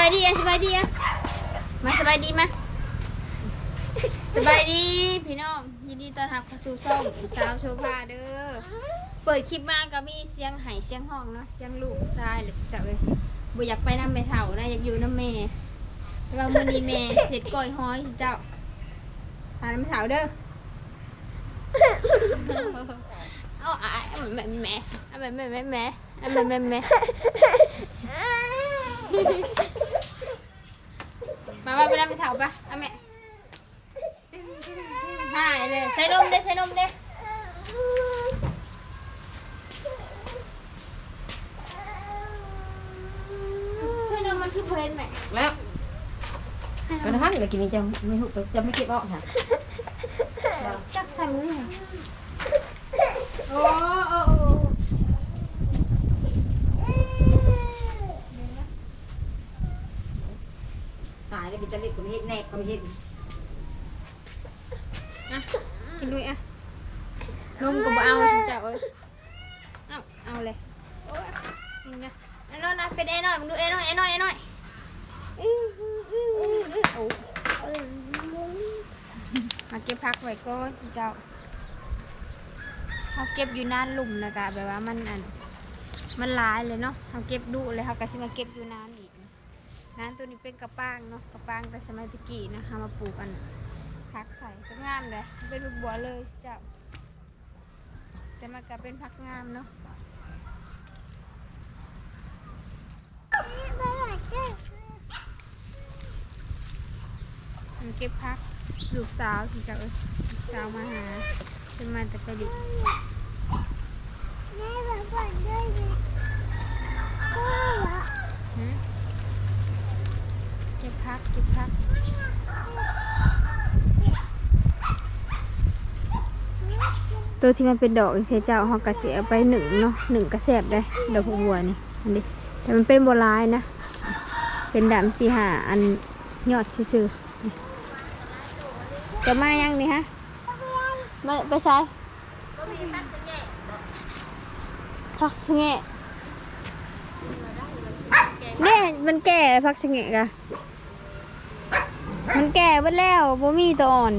บายดีอะสบายดีอะมาสบายดีมาสบายดีพี่น้องยินดีต้อนรับเข้าสู่ช่องสาวโชภาเด้อเปิดคลิปมาก็มีเสียงไห้เสียงห้องเนาะเสียงลูกทรายเลยจะเลยบ่อยากไปน้ำแม่เฒ่านะอยากอยู่น้ำแม่แต่ว่ามื้อนี้แม่เสร็จก้อยห้อยเจ้าหาน้ำแม่เฒ่าเด้อเอาอะแม่แม่แม่แม่แม่แม่แม่แม่แม่มาว่าไปแล้วไปเถาปะเอาแม่หายเลยใส่นมเด้ใส่นมเด้ใส่นมมันคือเพลินไหมแล้วกระทั่งเดี๋ยวกินนี้จะไม่หุบจะไม่เก็บออกค่ะจับใส่มือหน่อยโอ้โอ้โอ้ ตายแล้วเป็นจะเล็กก็ไม่ เห็นแนบก็ไม่เห็นอะกินด้วยอะนมก็บ่เอาจ้าเอ้ยเอาเอาเลยโอ้ยนี่นะไอ้น้อยนะเป็นไอ้น้อยมึงดูไอ้น้อยไอ้น้อยไอ้น้อยอื้ออื้ออื้ออื้อโอ้มาเก็บพักไว้ก่อนเจ้าเขาเก็บอยู่นานหลุมนะกะแบบว่ามันอันมันหลายเลยเนาะเขาเก็บดุเลยเขาก็สิมาเก็บอยู่นานอีก นานตัวนี้เป็นกระป้างเนาะกระป้างแต่สมัยตะกี้นะเขามาปลูกอันพักใส่ก็งามเลยเป็นลูกบัวเลยเจ้าแต่มันก็เป็นพักงามเนาะมันเก็บพักลูกสาวถึงจะเอ้ยลูกสาวมาหาเป็นมาแต่ไปดิบหืมเก็บพักเก็บพักตัวที่มันเป็นดอกเสียเจ้าเขากระเสียไปหนึ่งเนาะหนึ่งกระแสบได้ดอกบัวนี่อันนี้แต่มันเป็นโบราณนะ เป็นดำสีหาอันยอดซื่อจะมายังนี่ฮะมาไปซ้ายพักสงแงะเนี่ยมันแก่พักสงแงะกะ มันแก่หมดแล้วบ่มีตัวอ่อน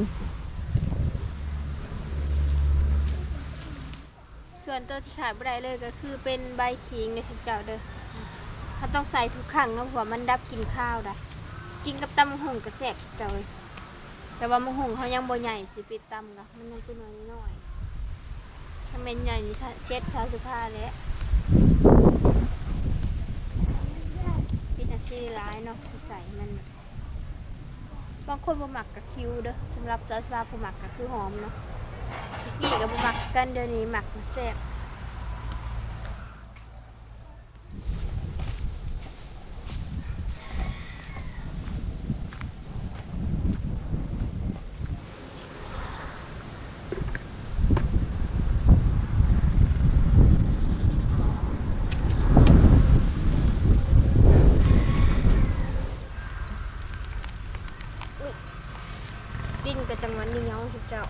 ส่วนตัวที่ขายไม่ได้เลยก็คือเป็นใบขิงในสุดเจ้าเด้อเขาต้องใส่ทุกครั้งเนาะเพราะว่ามันดับกินข้าวได้กินกับตำมะฮุงก็แซ่บเจ้าเลยแต่ว่ามะฮุงเขายังบ่ใหญ่สิไปตำกะมันยังตัวน้อยน้อยๆถ้าเป็นใหญ่นี่เช็ดชาวสุภาแล้วพินาทีร้ายเนาะที่ใส่มันน่ะ บางคนบ่หมักกับคิวเด้อสำหรับชาวสุภาผู้หมักก็คือหอมเนาะกี่กับหมักกันเดี๋ยวนี้หมักแซ่บดินกับจังหวัดนี้เงาสุดเจ้า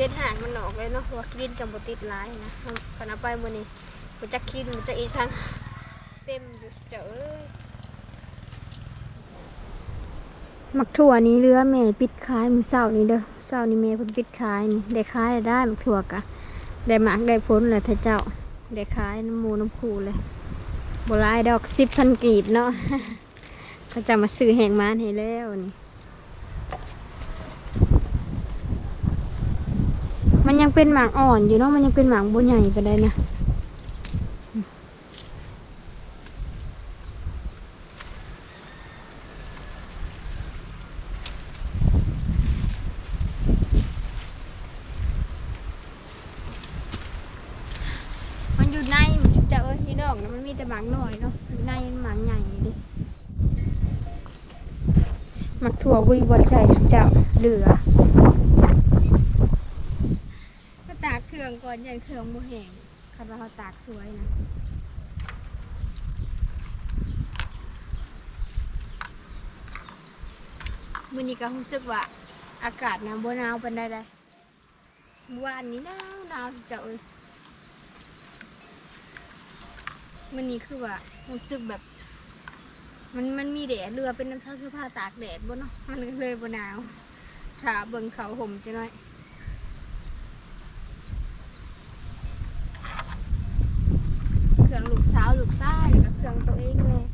เด็ดหางมันออกเลยเนาะว่าคลีนจำบติดหลายนะขณะไปมื้อนี้มันจะคลีนมันจะอีสังเต็มอยู่เจอ้ยมักถั่วนี้เรือแม่ปิดขายมือเช้านี้เด้อเช้านี้แม่เพิ่นปิดขายนี่ได้ขายได้มักถั่วกะได้หมากได้ผลเลยเถอะเจ้าได้ขายน้ำมูน้ำคูเลยบ่หลายดอก10,000กีบเนาะเขาจะมาซื้อแหงมานให้แล้วนี่ มัน ยังเป็นหมากอ่อนอยู่เนาะมันยังเป็นหมากบนใหญ่ไปได้นะมันอยู่ในมันจะเอ้ยที่ดอกนะมันมีแต่หมากน้อยเนาะอยู่ในหมากใหญ่ดิหมักถั่วบุยบนใส่สุดเจ้าเหลือ ก็ตา ก่อนยันเครื่องโมแห้งคันว่าเขาตากสวยนะมื้อนี้ก็รู้สึกว่าอากาศนะบ่หนาวปานใดเลยวานนี้หนาวหนาวจ้าเอ้ยมันนี้คือว่ารู้สึกแบบ มันมันมีแดดเรือเป็นน้ำชาเสื้อผ้าตากแดดบ่เนาะมันก็เลยบ่หนาวถ้าเบิ่งเขาห่มจะน้อย เครื่องลูกสาวลูกชายแล้วก็เค รื่องตัวเองเลย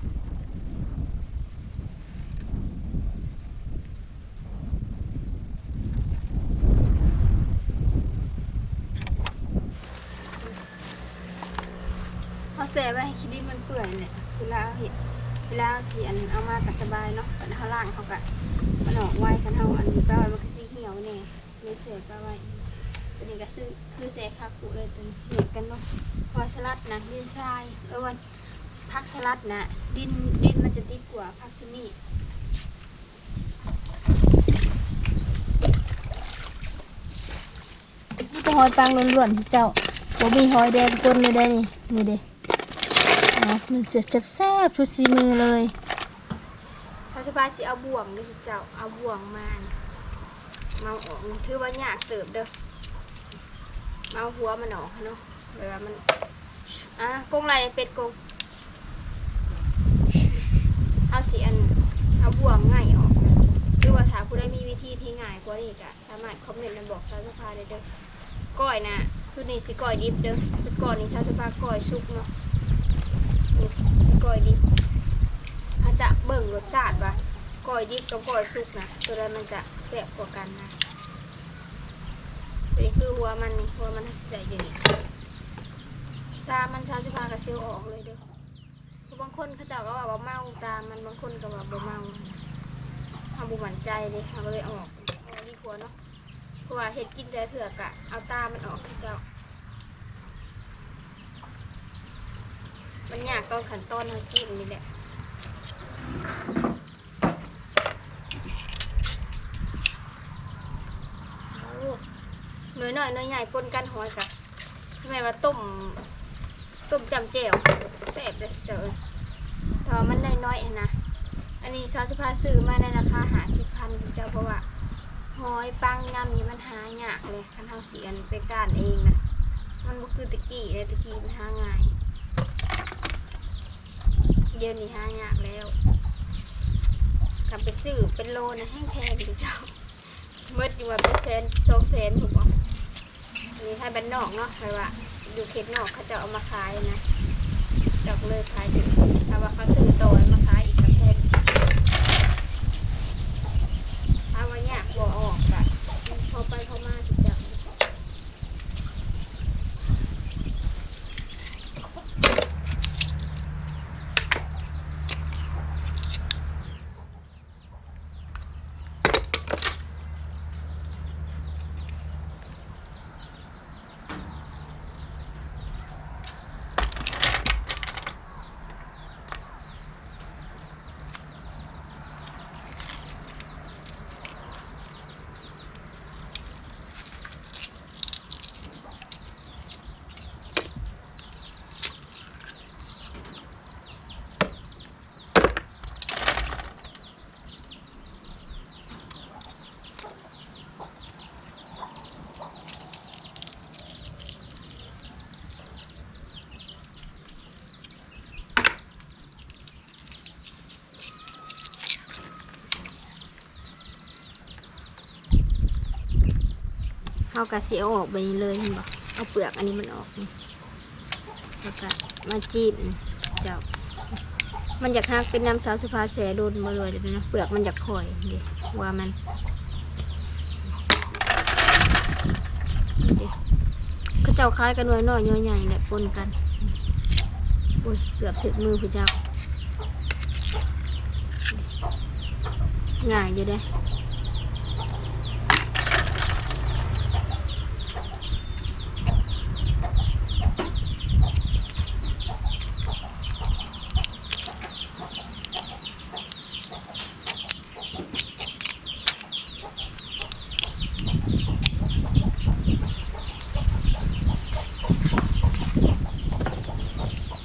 เขาแซ่ไว้ให้คิดดินมันเปื่อยเนี่ยเวลาเอาเห็ดเวลาเสีอันเอามาก็สบายเนาะปันเขาล่างเขาก็มันออกไวกันเขาอันนี้ก็มันก็สีเหี่ยวเนี่ยเลยเสียก็ไว้ตัวนี้ก็คือคือเสียคาคุเลยตัวนี้เห็ดกันเนาะพอสลัดนะดินทรายเออวัน พักสลัดนะดินดินมันจะติดกว่าพักชุนี่นี่ก็หอยปังล้วนๆเจ้าผมมีหอยแดงก้นเลยได้นี่นี่เด้นะมันจะจับแซ่บชุดซีมือเลยชาวชาวบ้านสิเอาบ่วงเด้อเจ้าเอาบ่วงมานี่มาออกถือว่ายากเติบเด้อมาเอาหัวมันออกเนาะเวลามันอะกงไรเป็ดกงเอา สีอันเอาบ่วงง่ายออกหรือว่าถ้าผู้ใดมีวิธีที่ง่ายกว่านี้ก็สามารถคอมเมนต์มาบอกชาวสภาได้เด้อก้อยนะสุดนี้สิก้อยดิบเด้อสุดก่อนนี้ชาวสภาก้อยสุกเนาะนี่สิก้อยดิบอาจจะเบิ่งรสชาติว่าก้อยดิบกับก้อยสุกนะตัวใดมันจะแซ่บกว่ากันนะนี้คือหัวมันนี่หัวมันใส่อยู่นี่ตามันชาวชิพากระเซียวออกเลยเด้อ บางคนเขาเจ้าก็ว่าบ่เมาตามันบางคนก็ว่าบ่เมาทำบุหวันใจเลยทำเลยเอออกเอาดีกว่าเนาะเพราะว่าเห็ดกินแต่เถือกอะเอาตามันออกเขาเจ้า มันยากตอนขั้นตอนเขาจิ้มนี่แหละเนื้อหน่อยเนื้อใหญ่ปนกันหอยกะทำไมว่าต้มต้มจำเจวแซ่บเลยเจอแต่ว่ามันได้น้ อยเองนะ อันนี้ซอสพาซื้อมาในราคาหาสิบพันเจ้าเพราะว่าหอยปังยำนี่มันหายากเลยคันเทาเสียนไปกานเองนะมันบ่คือตะกี้เลยตะกี้มันหาง่ายเดี๋ยวนี้หายากแล้วกลับไปซื้อเป็นโลนะแห้งแพงเจ้าเมื่ออยู่ว่าเป็นแสนสองแสนถูกปะอันนี้ให้บ้านนอกเนาะใครว่าอยู่เขตนอกเขาจะเอามาขายนะ จากเลยขายถึงถ้าว่าเขาซื้อโตนมาขายอีกกระแพงถ้าว่าอยากบ่ออกอะมันพอไปเขามาทุกอย่างเอากระเสียวออกไปเลยเห็นบ่เอาเปลือกอันนี้มันออกนี่แล้วก็มาจิ้มเจ้ามันอยากหักเป็นน้ำสาวสุภาแสโดนมาเลยเดี๋ยวนะเปลือกมันอยากข่อยเดี๋ยวว่ามันเดี๋ยวเขาเจ้าคล้ายกันหน่อยน้อยใหญ่ๆเนี่ยปนกันโอ้ยเกือบถึงมือผู้เจ้าง่ายอยู่เด้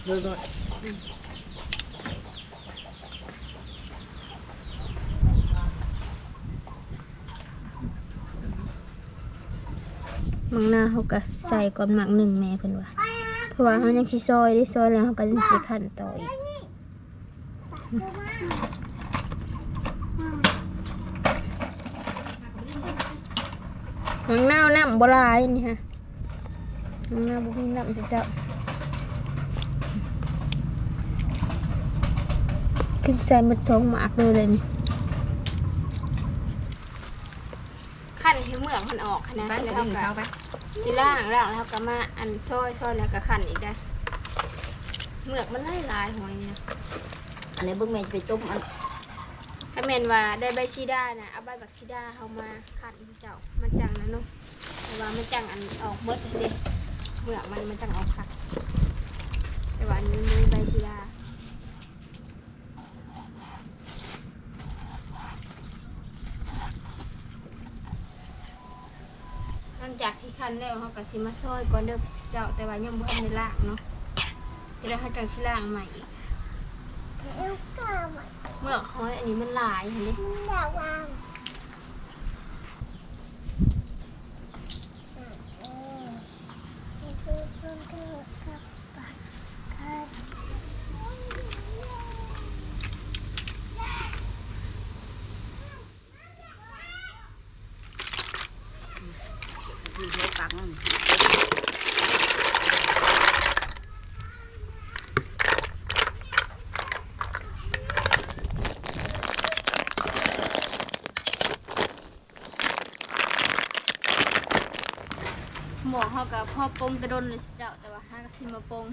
เลยด้วยมังหน้าเขาก็ใส่ก่อนหมักหนึ่งแม่เพิ่นว่าเพราะว่าเขายังสิซอยได้ซอยแล้วเขาก็ยังสิขั้นต่ออีกมังหน้าวน้ำบ่หลายนี่ฮะมังหน้าวบ่มีน้ำจะเจ้า คือสิใส่หมดสองหมากเลยเลยนี่ขั้นให้เมือกมันออกนะไปแล้วไปเขากินก็ข้าวไปสิล่างล่างแล้วก็มาอันซอยซอยแล้วก็ขันอีกได้เหมือกมันไล่ลายหอยเนี่ยอันนี้เบิ่งแม่จะไปต้มอันถ้าแมนว่าได้ใบซีดานะเอาใบบักซีดาเอามาขันเจ้ามันจังนะเนาะแต่ว่ามันจังอันออกเบิดเลยเหมือกมันมันจังออกผักแต่ว่าอันนี้มีใบซีดาหลั งจากที่คันแล้วเขาก็สิมาซอยก่อนเด้อเจ้าแต่ว่ายังบ่ทันได้ล้างเนาะจะได้ให้จังสิล้างใหม่อีกเมือกหอยอันนี้มันหลายเห็นไหมหม วกเขากับพ่อปงกระดนเลยเจ้าแต่ว่าห้าก็สิมาปง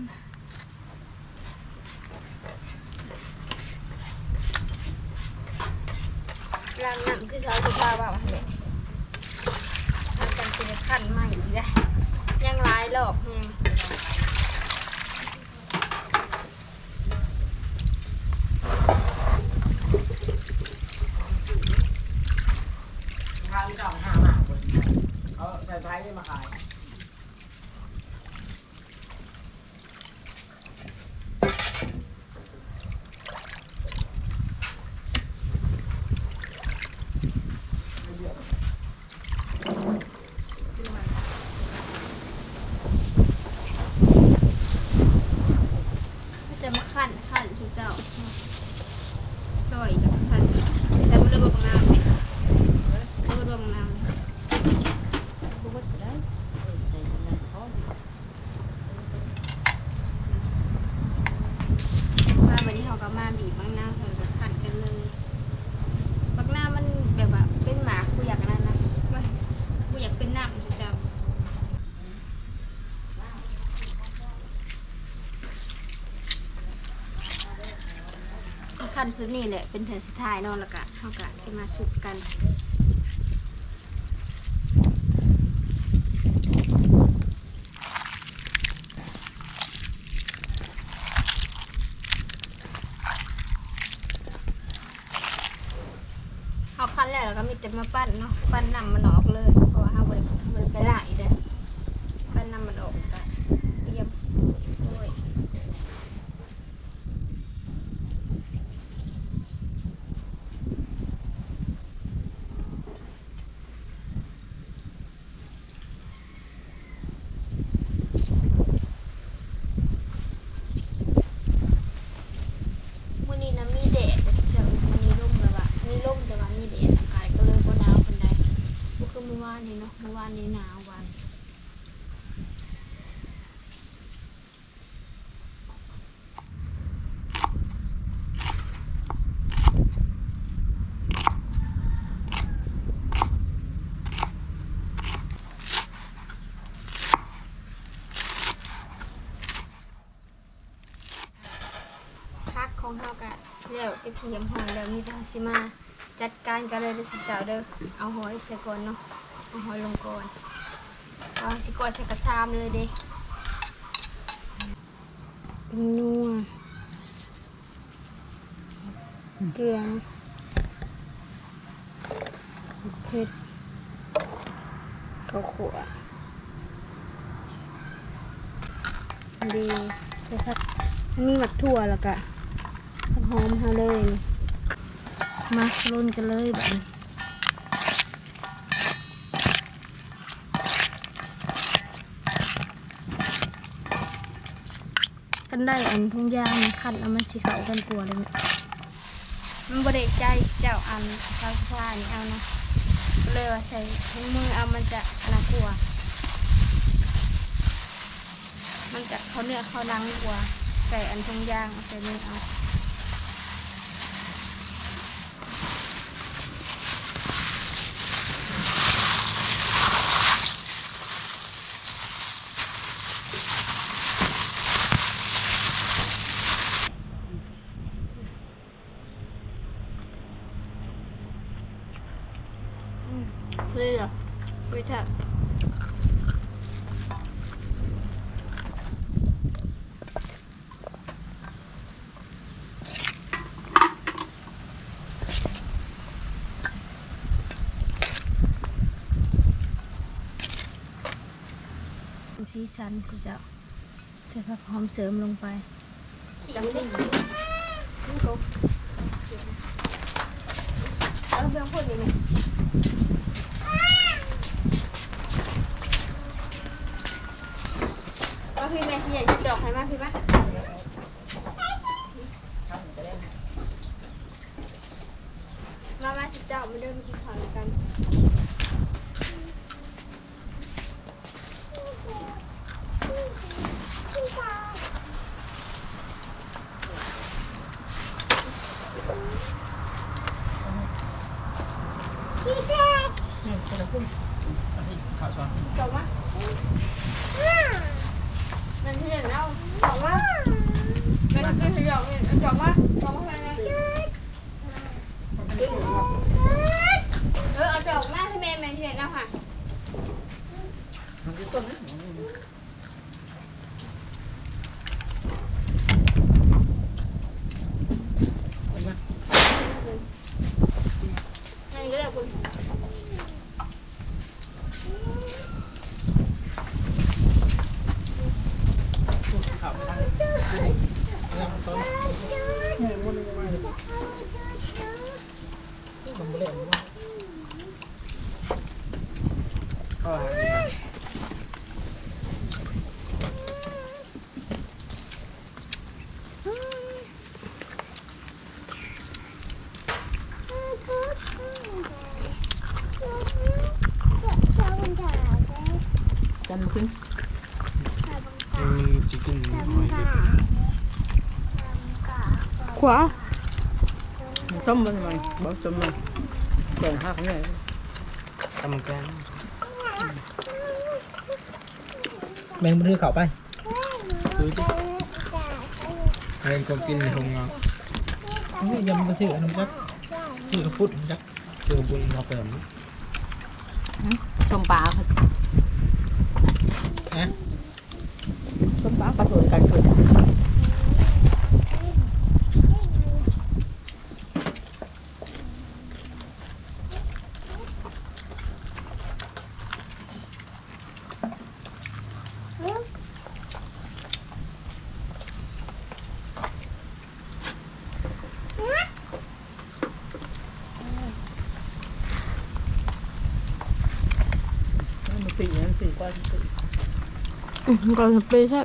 ล้างน้ำคือเขาสุภาพว่าเด็กมันจังสิได้ขั้นใหม่อีกแล้วยังหลายรอบแฮงข้าวที่สองห้าหมากคนเอาใส่ไผ่มาขาย ก็จะมาขั้นขั้นชูเจ้าซอยจะขั้นแต่ไม่ได้บอกน้ำเนี่ยไม่ได้บอกน้ำ บ่บ่ได้ใส่น้ำท้อง มาวันนี้ เขาก็มาบีบบางหน้าเขาก็ขันกันเลยบางหน้ามันแบบว่าเป็นหมากูอยากอันนั้นนะเว้ยกูอยากเป็นหน้าจุจังขั้นสุดนี่แหละเป็นเถื่อนสุดท้ายเนาะแล้วก็เขาก็จะมาสุกกัน เอาคันแล้วแล้วก็มีแต่มาปั้นเนาะปั้นนำมันออกเลย เพราะว่าเราบริบริไปล่างอีกเลยปั้นนำมันออกกันเตรียมโอ้ยมื่อนี้นะมีแดดเดี๋ยวมันนี้ร่มแล้วอะมีร่มแต่ว่ามีแดดอากาศก็เลยบ่หนาวปานใดก็คือเมื่อวานนี้เนาะเมื่อวานนี้หนาววัน พักของ เฮากะแล้วไปเทียมหอยแล้วมีแต่เฮาสิมา จัดการกันเลยเด้อสิเจ้าเด้อเอาหอยใส่ก่อนเนาะเอาหอยลงก่อนเอาสิกดใส่กระชามเลยเด้นัวเกลือเผ็ดข้าวขัวดีใส่ผักมีหมักถั่วแล้วก็ หอมฮาเลย มาลุ้นกันเลยแบบกันได้อันทุ่งยางคันแล้วมันสีขาวกันกลัวเลยเนี่ยมันบริใจเจ้าอันทางพลานี่เอานะเลยว่าใส่มือเอามันจะน่ากลัว มันจะเขาเนื้อเขานังกลัวใส่อันทุ่งยางใส่นี่เอา สีสันที่จะใส่ผักหอมเสริมลงไปจังดินี่ก็เอาเพื่อนพูดยังไงมาพี่แม่สิอยากจะจอกให้มาพี่ปะมามาสิเจ้ามาเดินมากินข้าวกันจอกมานั่นที่เห็นเอาจอกมานั่นที่เห็นเอาจอกมาจอกมาไปเลยเออเอาจอกมาให้แม่แม่เห็นเอาค่ะ มันจะต้นนะ นั่นก็ได้คุณ ขับไปทางนี้แล้วมันต้นเนี่ยมันมาเลยมันบ่เล่นว่าก็หา จำขึ้นจะกินขวาต้มมันหน่อยบอกต้มมันแกงหักเนี่ยทำแกงแมงมันเรือเข่าไปดูจิแมงก็กินในห้องงานนี่ยำมาซื้ออันนั้นจักซื้อกระพุ้นจักซื้อกระพุ้นเขาเติมต้มปลาค่ะฮะ ต้มปลาปลาถูนกันขึ้น มันปีมันปี กว่าปีก่อนสเปรย์ใช่